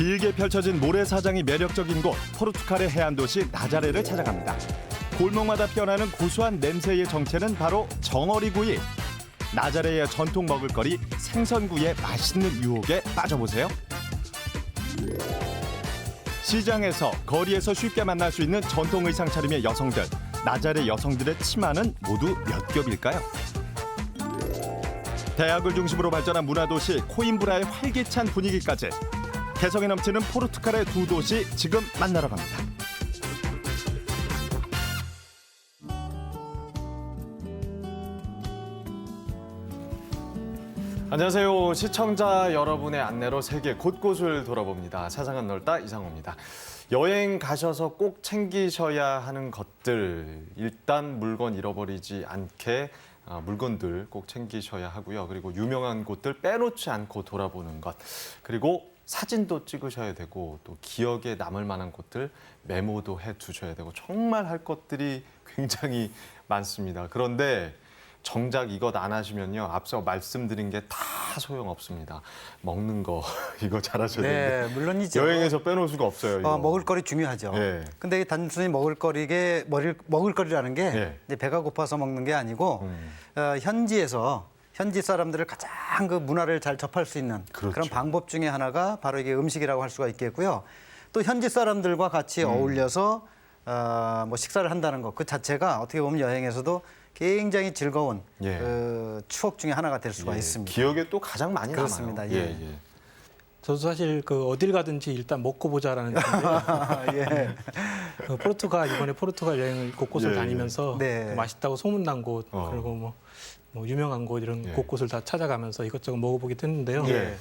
길게 펼쳐진 모래사장이 매력적인 곳 포르투갈의 해안 도시 나자레를 찾아갑니다. 골목마다 피어나는 고소한 냄새의 정체는 바로 정어리구이. 나자레의 전통 먹을거리 생선구이의 맛있는 유혹에 빠져보세요. 시장에서 거리에서 쉽게 만날 수 있는 전통 의상 차림의 여성들. 나자레 여성들의 치마는 모두 몇 겹일까요? 대학을 중심으로 발전한 문화도시 코임브라의 활기찬 분위기까지 개성이 넘치는 포르투갈의 두 도시 지금 만나러 갑니다. 안녕하세요. 시청자 여러분의 안내로 세계 곳곳을 돌아봅니다. 세상은 넓다 이상호입니다. 여행 가셔서 꼭 챙기셔야 하는 것들 일단 물건 잃어버리지 않게 아, 물건들 꼭 챙기셔야 하고요. 그리고 유명한 곳들 빼놓지 않고 돌아보는 것 그리고 사진도 찍으셔야 되고 또 기억에 남을 만한 곳들 메모도 해 두셔야 되고 정말 할 것들이 굉장히 많습니다. 그런데 정작 이것 안 하시면요 앞서 말씀드린 게 다 소용없습니다. 먹는 거 이거 잘하셔야 되는데 네, 물론이죠. 여행에서 빼놓을 수가 없어요. 이거. 어, 먹을거리 중요하죠. 예. 근데 단순히 먹을거리게 먹을, 먹을거리라는 게 예. 이제 배가 고파서 먹는 게 아니고 음. 어, 현지에서 현지 사람들을 가장 그 문화를 잘 접할 수 있는 그렇죠. 그런 방법 중에 하나가 바로 이게 음식이라고 할 수가 있겠고요. 또 현지 사람들과 같이 음. 어울려서 어, 뭐 식사를 한다는 것 그 자체가 어떻게 보면 여행에서도 굉장히 즐거운 예. 그 추억 중에 하나가 될 수가 예, 있습니다. 기억에 또 가장 많이 그렇습니다. 남아요. 예. 예. 저도 사실 그 어딜 가든지 일단 먹고 보자라는. 예. 그 포르투갈 이번에 포르투갈 여행을 곳곳을 예, 예. 다니면서 네. 그 맛있다고 소문난 곳 어. 그리고 뭐, 뭐 유명한 곳 이런 예. 곳곳을 다 찾아가면서 이것저것 먹어보기도 했는데요. 예.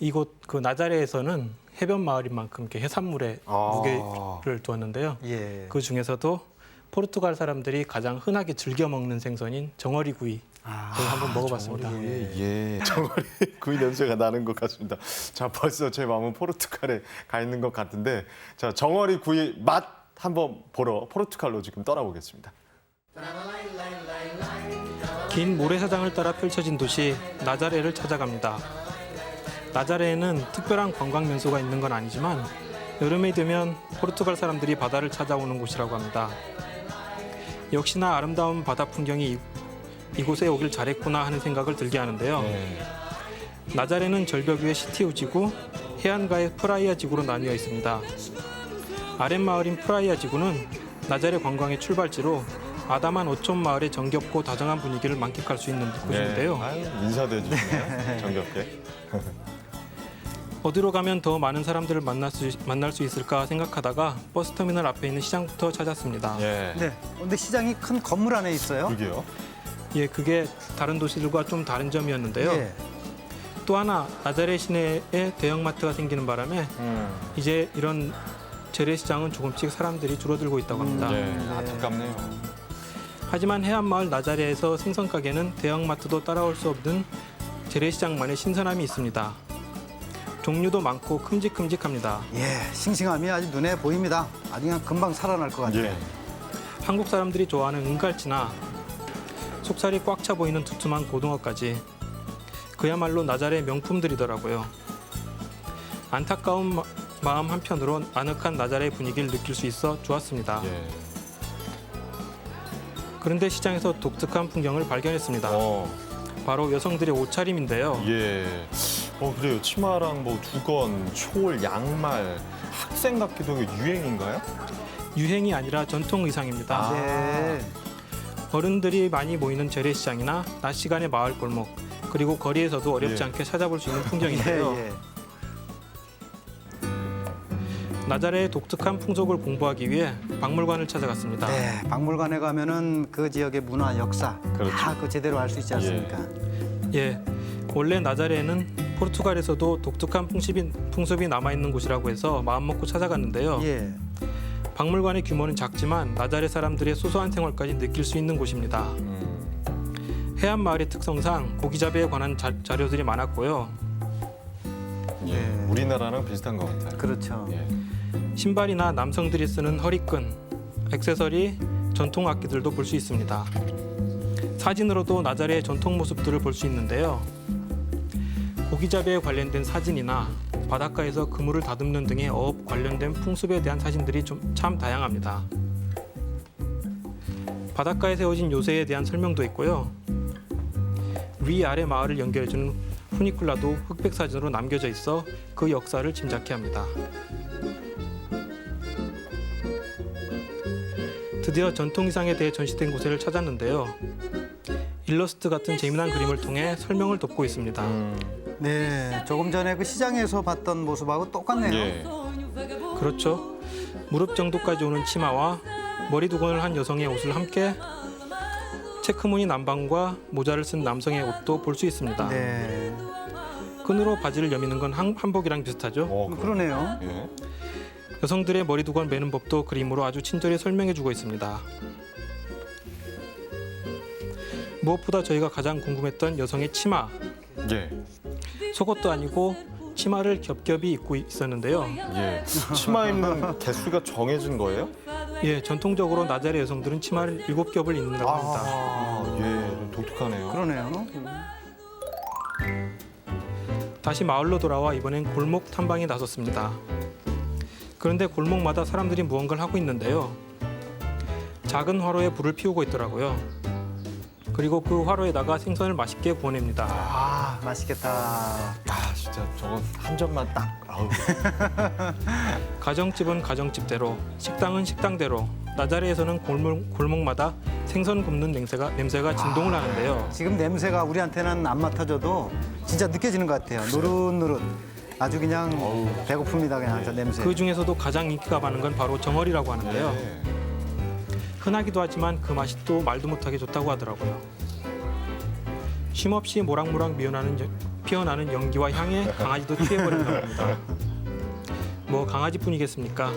이곳 그 나자레에서는 해변 마을인 만큼 이렇게 해산물에 아. 무게를 두었는데요. 예. 그 중에서도 포르투갈 사람들이 가장 흔하게 즐겨 먹는 생선인 정어리 구이 아, 를 한번 먹어봤습니다. 예, 예. 정말 구이 냄새가 나는 것 같습니다. 자, 벌써 제 마음은 포르투갈에 가 있는 것 같은데, 자, 정어리 구이 맛 한번 보러 포르투갈로 지금 떠나보겠습니다. 긴 모래사장을 따라 펼쳐진 도시 나자레를 찾아갑니다. 나자레에는 특별한 관광 명소가 있는 건 아니지만 여름이 되면 포르투갈 사람들이 바다를 찾아오는 곳이라고 합니다. 역시나 아름다운 바다 풍경이 이- 이곳에 오길 잘했구나 하는 생각을 들게 하는데요. 네. 나자레는 절벽 위의 시티우 지구, 해안가의 프라이아 지구로 나뉘어 있습니다. 아랫마을인 프라이아 지구는 나자레 관광의 출발지로 아담한 어촌 마을의 정겹고 다정한 분위기를 만끽할 수 있는 곳인데요. 네. 아유, 인사도 해주시네요. 정겹게. 어디로 가면 더 많은 사람들을 만날 수, 만날 수 있을까 생각하다가 버스터미널 앞에 있는 시장부터 찾았습니다. 예. 네. 근데 시장이 큰 건물 안에 있어요. 그게요. 예, 그게 다른 도시들과 좀 다른 점이었는데요. 예. 또 하나 나자레 시내에 대형마트가 생기는 바람에 음. 이제 이런 재래시장은 조금씩 사람들이 줄어들고 있다고 합니다. 예, 안타깝네요. 하지만 해안마을 나자레에서 생선 가게는 대형마트도 따라올 수 없는 재래시장만의 신선함이 있습니다. 종류도 많고 큼직큼직합니다. 예, 싱싱함이 아주 눈에 보입니다. 아주 그냥 금방 살아날 것 같아요. 예. 한국 사람들이 좋아하는 은갈치나 속살이 꽉 차 보이는 두툼한 고등어까지 그야말로 나자레 명품들이더라고요. 안타까운 마- 마음 한편으로 아늑한 나자레 분위기를 느낄 수 있어 좋았습니다. 예. 그런데 시장에서 독특한 풍경을 발견했습니다. 어, 바로 여성들의 옷차림인데요. 예. 어, 그래요. 치마랑 뭐 두건, 촐, 양말, 학생 같기도 하고 유행인가요? 유행이 아니라 전통 의상입니다. 아. 네. 어른들이 많이 모이는 재래시장이나 낮 시간의 마을 골목 그리고 거리에서도 어렵지 예. 않게 찾아볼 수 있는 예, 풍경인데요. 예. 나자레의 독특한 풍속을 공부하기 위해 박물관을 찾아갔습니다. 네, 박물관에 가면은 그 지역의 문화, 역사 그렇죠. 다그 제대로 알 수 있지 않습니까? 예, 원래 나자레는 포르투갈에서도 독특한 풍습이, 풍습이 남아있는 곳이라고 해서 마음먹고 찾아갔는데요. 예. 박물관의 규모는 작지만 나자레 사람들의 소소한 생활까지 느낄 수 있는 곳입니다. 음. 해안 마을의 특성상 고기잡이에 관한 자, 자료들이 많았고요. 예. 네. 우리나라랑 비슷한 것 같아요. 그렇죠. 예. 신발이나 남성들이 쓰는 허리끈, 액세서리, 전통 악기들도 볼 수 있습니다. 사진으로도 나자레의 전통 모습들을 볼 수 있는데요. 고기잡이에 관련된 사진이나 바닷가에서 그물을 다듬는 등의 어업 관련된 풍습에 대한 사진들이 좀 참 다양합니다. 바닷가에 세워진 요새에 대한 설명도 있고요. 위아래 마을을 연결해주는 후니쿨라도 흑백 사진으로 남겨져 있어 그 역사를 짐작케 합니다. 드디어 전통 의상에 대해 전시된 곳을 찾았는데요. 일러스트 같은 재미난 그림을 통해 설명을 돕고 있습니다. 음, 네, 조금 전에 그 시장에서 봤던 모습하고 똑같네요. 예. 그렇죠. 무릎 정도까지 오는 치마와 머리 두건을 한 여성의 옷을 함께 체크무늬 남방과 모자를 쓴 남성의 옷도 볼 수 있습니다. 네, 끈으로 바지를 여미는 건 한, 한복이랑 비슷하죠. 어, 뭐 그러네요. 예. 여성들의 머리 두건 매는 법도 그림으로 아주 친절히 설명해주고 있습니다. 무엇보다 저희가 가장 궁금했던 여성의 치마, 예. 속옷도 아니고 치마를 겹겹이 입고 있었는데요. 예. 치마 입는 개수가 정해진 거예요? 예, 전통적으로 나자레 여성들은 치마를 일곱 겹을 입는다고 합니다. 아, 예. 좀 독특하네요. 그러네요. 다시 마을로 돌아와 이번엔 골목 탐방에 나섰습니다. 그런데 골목마다 사람들이 무언가를 하고 있는데요. 작은 화로에 불을 피우고 있더라고요. 그리고 그 화로에다가 생선을 맛있게 구워냅니다. 아, 맛있겠다. 아, 진짜 저거 한 점만 딱. 아우. 가정집은 가정집대로, 식당은 식당대로, 나자레에서는 골목, 골목마다 생선 굽는 냄새가, 냄새가 진동을 하는데요. 지금 냄새가 우리한테는 안 맡아져도 진짜 느껴지는 것 같아요. 노릇노릇. 아주 그냥 어우. 배고픕니다, 그냥 저 냄새. 그 중에서도 가장 인기가 많은 건 바로 정어리라고 하는데요. 예. 흔하기도 하지만 그 맛이 또 말도 못하게 좋다고 하더라고요. 쉼없이 모락모락 미어나는 여- 피어나는 연기와 향에 강아지도 취해버린다고 합니다. 뭐 강아지뿐이겠습니까?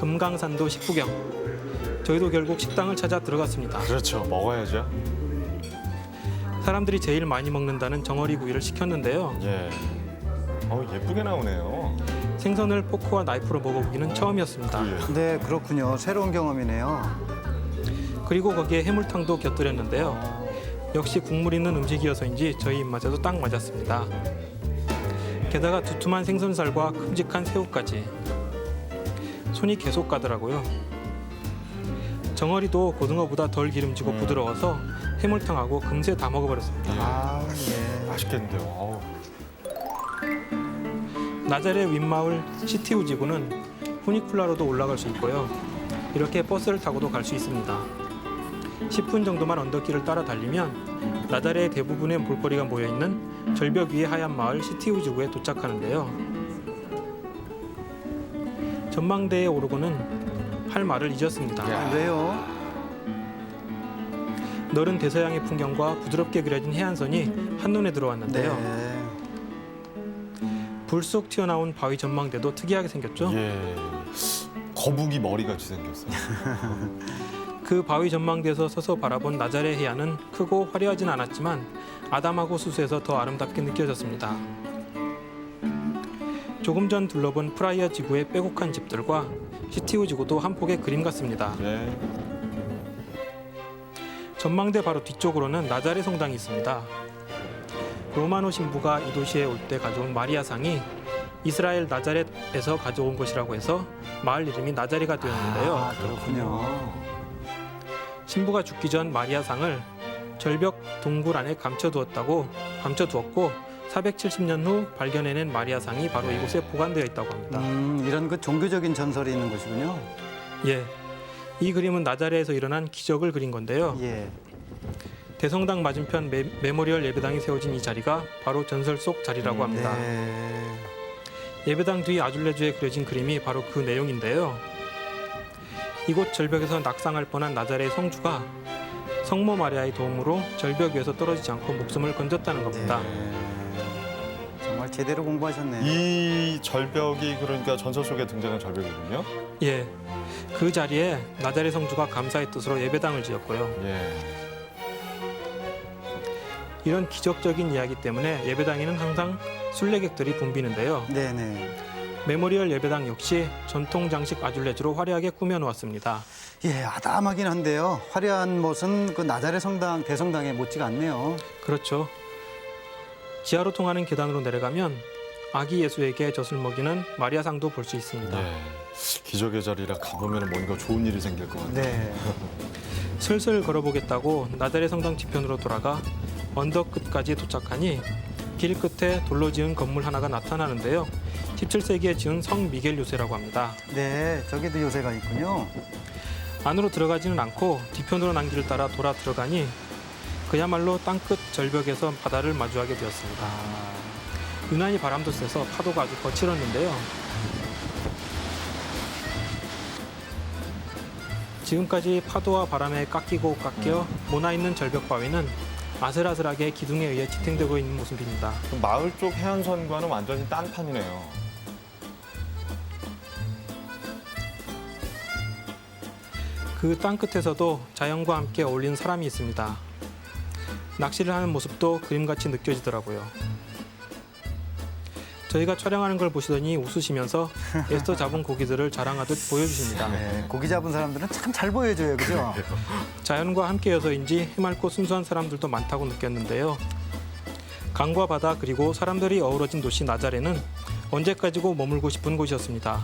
금강산도 식구경. 저희도 결국 식당을 찾아 들어갔습니다. 그렇죠. 먹어야죠. 사람들이 제일 많이 먹는다는 정어리 구이를 시켰는데요. 예. 어우, 예쁘게 나오네요. 생선을 포크와 나이프로 먹어보기는 처음이었습니다. 예. 네, 그렇군요. 새로운 경험이네요. 그리고 거기에 해물탕도 곁들였는데요. 역시 국물 있는 음식이어서인지 저희 입맛에도 딱 맞았습니다. 게다가 두툼한 생선살과 큼직한 새우까지 손이 계속 가더라고요. 정어리도 고등어보다 덜 기름지고 음. 부드러워서 해물탕하고 금세 다 먹어버렸습니다. 예. 아, 예. 맛있겠는데요. 어우. 나자레 윗마을 시티우 지구는 후니쿨라로도 올라갈 수 있고요. 이렇게 버스를 타고도 갈 수 있습니다. 10분 정도만 언덕길을 따라 달리면 나자레의 대부분의 볼거리가 모여 있는 절벽 위의 하얀 마을 시티우 지구에 도착하는데요. 전망대에 오르고는 할 말을 잊었습니다. 야. 왜요? 너른 대서양의 풍경과 부드럽게 그려진 해안선이 한눈에 들어왔는데요. 네. 불쑥 튀어나온 바위 전망대도 특이하게 생겼죠. 예. 거북이 머리같이 생겼어요. 그 바위 전망대에서 서서 바라본 나자레 해안은 크고 화려하진 않았지만 아담하고 수수해서 더 아름답게 느껴졌습니다. 조금 전 둘러본 프라이어 지구의 빼곡한 집들과 시티우 지구도 한 폭의 그림 같습니다. 예. 전망대 바로 뒤쪽으로는 나자레 성당이 있습니다. 로마노 신부가 이 도시에 올 때 가져온 마리아상이 이스라엘 나자렛에서 가져온 것이라고 해서 마을 이름이 나자레가 되었는데요. 아, 그렇군요. 신부가 죽기 전 마리아상을 절벽 동굴 안에 감춰두었다고 감춰두었고 470년 후 발견해낸 마리아상이 바로 이곳에 보관되어 있다고 합니다. 음, 이런 그 종교적인 전설이 있는 것이군요. 예. 이 그림은 나자레에서 일어난 기적을 그린 건데요. 예. 대성당 맞은편 메, 메모리얼 예배당이 세워진 이 자리가 바로 전설 속 자리라고 합니다. 네. 예배당 뒤 아줄레주에 그려진 그림이 바로 그 내용인데요. 이곳 절벽에서 낙상할 뻔한 나자레의 성주가 성모 마리아의 도움으로 절벽 위에서 떨어지지 않고 목숨을 건졌다는 겁니다. 네. 정말 제대로 공부하셨네요. 이 절벽이 그러니까 전설 속에 등장한 절벽이군요. 예. 그 자리에 나자레 성주가 감사의 뜻으로 예배당을 지었고요. 예. 이런 기적적인 이야기 때문에 예배당에는 항상 순례객들이 붐비는데요. 네네. 메모리얼 예배당 역시 전통 장식 아줄레주로 화려하게 꾸며 놓았습니다. 예, 아담하긴 한데요. 화려한 못은 그 나자레 성당, 대성당에 못지가 않네요. 그렇죠. 지하로 통하는 계단으로 내려가면 아기 예수에게 젖을 먹이는 마리아상도 볼 수 있습니다. 네. 기적의 자리라 가보면 뭔가 좋은 일이 생길 것 같아요. 네. 슬슬 걸어보겠다고 나자레 성당 뒤편으로 돌아가 언덕 끝까지 도착하니 길 끝에 돌로 지은 건물 하나가 나타나는데요. 17세기에 지은 성 미겔 요새라고 합니다. 네, 저기도 요새가 있군요. 안으로 들어가지는 않고 뒤편으로 난 길을 따라 돌아 들어가니 그야말로 땅끝 절벽에서 바다를 마주하게 되었습니다. 아, 유난히 바람도 세서 파도가 아주 거칠었는데요. 지금까지 파도와 바람에 깎이고 깎여 모나 있는 절벽 바위는 아슬아슬하게 기둥에 의해 지탱되고 있는 모습입니다. 마을 쪽 해안선과는 완전히 딴 판이네요. 그 땅 끝에서도 자연과 함께 어울리는 사람이 있습니다. 낚시를 하는 모습도 그림같이 느껴지더라고요. 저희가 촬영하는 걸 보시더니 웃으시면서 애써 잡은 고기들을 자랑하듯 보여주십니다. 네, 고기 잡은 사람들은 참 잘 보여줘요, 그죠? 자연과 함께여서인지 해맑고 순수한 사람들도 많다고 느꼈는데요. 강과 바다 그리고 사람들이 어우러진 도시 나자레는 언제까지고 머물고 싶은 곳이었습니다.